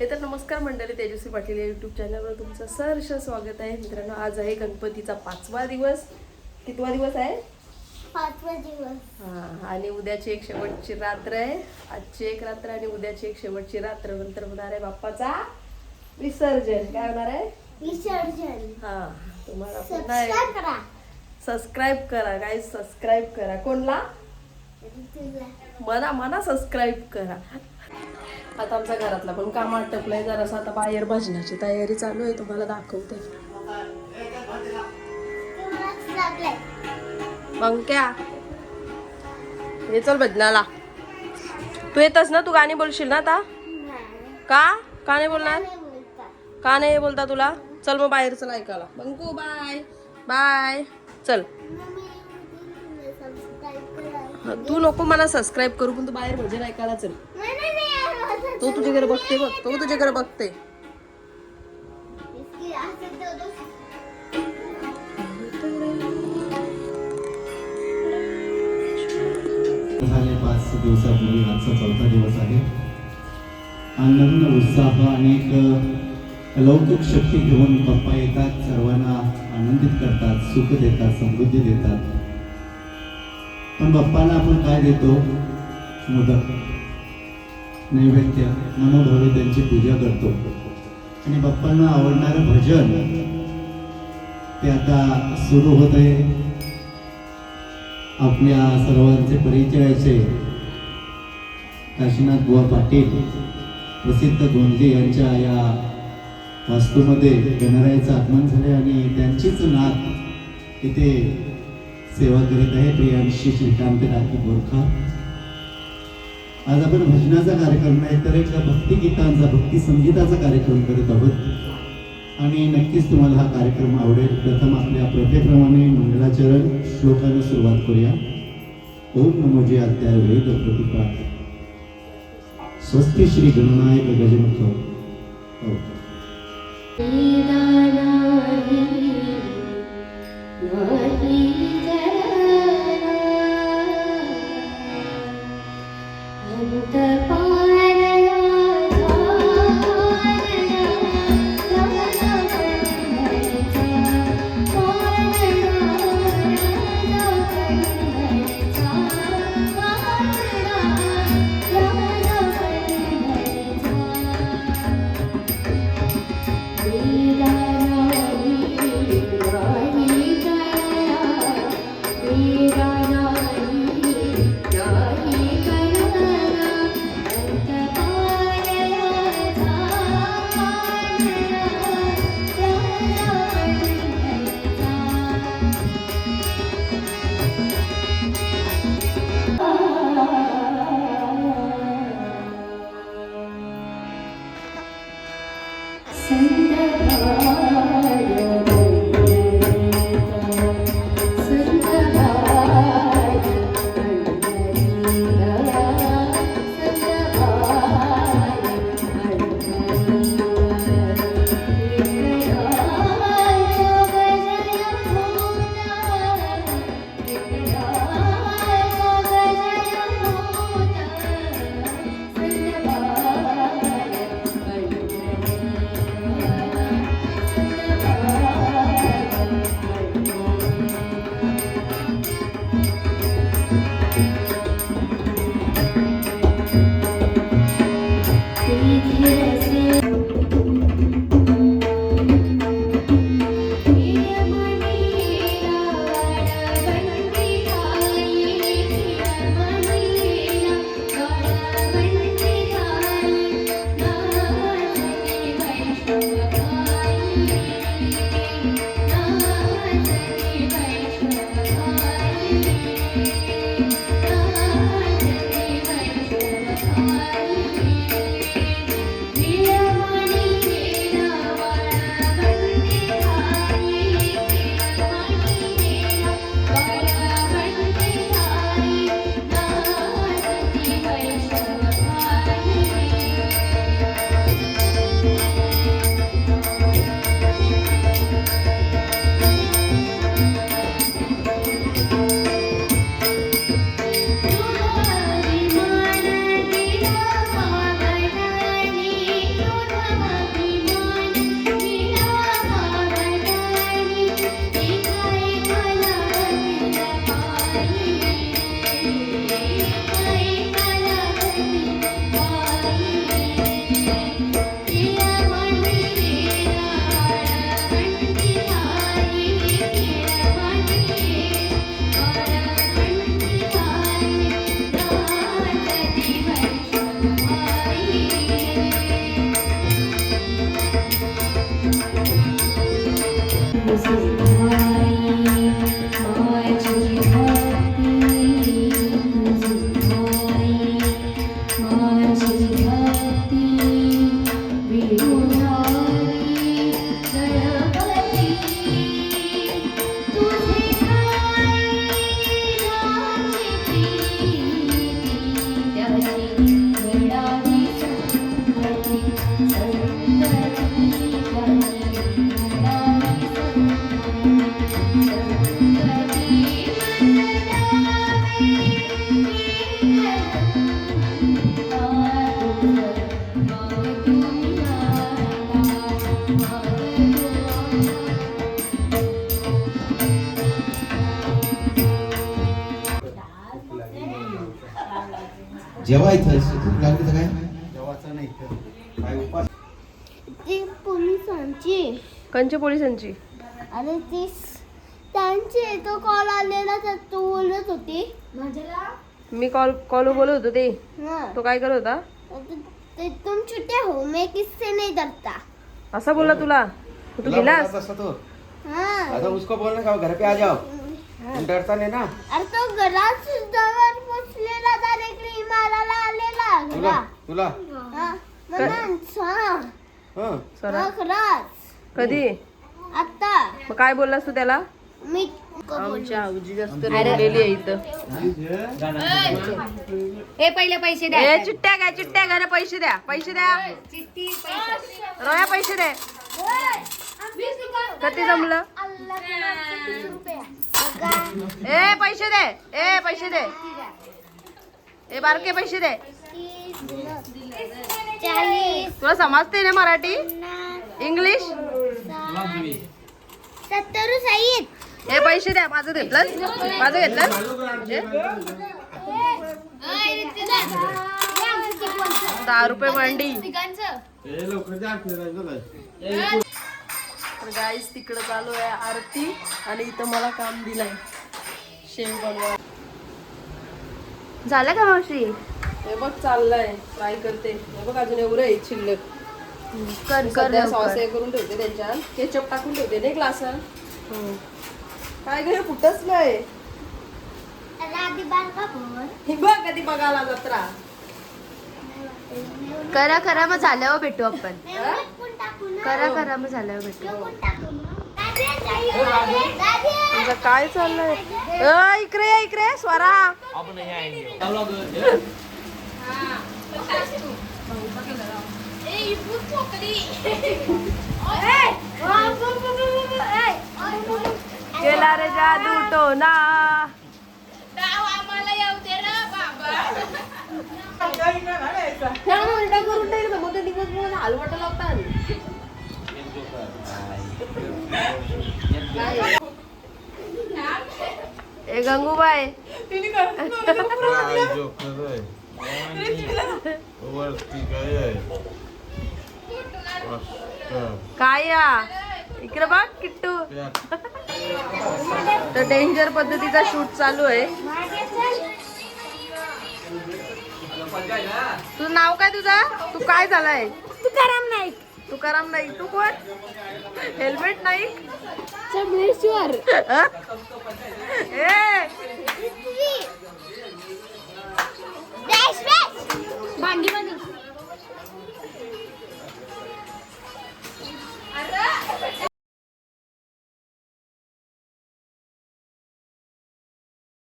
हे तर नमस्कार मंडळी तेजस्वी पाटील या युट्यूब चॅनलवर तुमचं सहर्ष स्वागत आहे. मित्रांनो आज आहे गणपतीचा पाचवा दिवस. कितवा दिवस आहे? पाचवा दिवस. हा आणि उद्याची एक शेवटची रात्र आहे. आजची एक रात्र आणि उद्याची एक शेवटची रात्र नंतर होणार आहे बाप्पाचा विसर्जन. काय होणार आहे? विसर्जन. हा तुम्हाला पुन्हा सबस्क्राईब करा. सबस्क्राईब करा काय सबस्क्राईब करा. कोणला? मना मना सबस्क्राईब करा. आता आमच्या घरातला पण काम आटपलंय जरासं आता बाहेर भजनाची तयारी चालू आहे तुम्हाला दाखवते. तुम्हालाच हे चल भजनाला. तू येतस ना तू गाणी बोलशील ना आता? का? का नाही बोलणार? का नाही बोलता तुला? चल मग बाहेर चल ऐकायला. बंकू बाय. बाय. चल. तू नको मला सबस्क्राईब करू पण तू बाहेर भजन ऐकायला चल. तो तुझ्याकडे बघते बघ तो तुझ्याकडे बघते. झाले पाच दिवसापूर्वी आजचा चौथा दिवस आहे. आनंद उत्साह अनेक अलौकिक शक्ती घेऊन पप्पा येतात सर्वांना आनंदित करतात सुख देतात समृद्धी देतात. पण बाप्पाला आपण काय देतो? मोदक नैवेद्य मनोभावे त्यांची पूजा करतो. आणि बाप्पांना आवडणारं भजन ते आता सुरू होत आहे. आपल्या सर्वांचे परिचयाचे काशीनाथ बुवा पाटील प्रसिद्ध गोंदली यांच्या या वास्तूमध्ये गणरायाचं आगमन झाले आणि त्यांचीच नात इथे सेवा करीत आहे प्रियांशी श्रीकांत राखी बोरखा. आज आपण भजनाचा कार्यक्रम नाही तर एक भक्तिगीतांचा भक्ती संगीताचा कार्यक्रम करीत आहोत. आणि नक्कीच तुम्हाला हा कार्यक्रम आवडेल. प्रथम आपल्या प्रथेप्रमाणे मंगलाचरण श्लोकाने सुरुवात करूया. ओम नमोजी अध्याय वेद प्रतिपा स्वस्ती श्री गणनायक गजमुख. हो. Thank जेवायचं भूक लागली तर काय? जेवायचं नाही काय उपास? ती पोलिसांची. कंची पोलिसांची? अरे ती त्यांची तो कॉल आलेला तर तू बोलत होती. माझ्याला? मी कॉल कॉल बोलत होतो ते. हाँ. तो काय करत होता? तो- तुम छुट्टे हो मैं किससे नहीं डरता असा बोलला तुला? तू तुला गेलास? तो? हाँ. आता उसको बोलना का? घर पे आ जाओ. डरता नाही ना? अरे तो घरात सुद्धा पोचलेला तुला? हा. सरा. कधी? आता मग काय बोललास तू त्याला? मी आमची आऊजी जास्त रडलेली आहे इथं. हे पहिले पैसे ए चिट्ट्या घ्या चिट्ट्या घ्या रे, पैसे द्या पैसे द्या. रोया पैसे दे. किती जमलं? ए पैसे दे. ए पैसे दे. ए बारके पैसे दे. तुला समजते ना मराठी? इंग्लिश सत्तर साईद. ए पैसे द्या माझं घेतलं. माझं घेतलं. दहा रुपये मांडी. तर गाईस तिकडं चालू आहे आरती आणि इथं मला काम दिलंय. शेव बनवा झालं का मावशी? हे बघ चाललंय. ट्राय करते. हे बघ अजून एवढं आहे शिल्लक. कर कर सध्या सॉस. हे करून ठेवते त्यांच्यात. केचप टाकून ठेवते नाही ग्लास काय गे कुठंच नाही. राधी बारका फोन ही बघ कधी बघायला जत्रा करा करा मग झाल्यावर भेटू आपण. करा करा मग झाल्यावर भेटू. तुझं काय चाललंय? अ, इकडे ये, इकडे स्वरा. केला रे जादू टोना. हलवट लावतात ए गंगूबाई. काय जोकर आहे वरती काय आहे. काय इकडे बघ किट्टू. तर डेंजर पद्धतीचा शूट चालू आहे. तुझं नाव काय तुझा? तू काय झालाय? तुकाराम नाईक. तुकाराम नाईक. तू कोण? हेल्मेट नाईक हं? ए! ഭാഗ്യം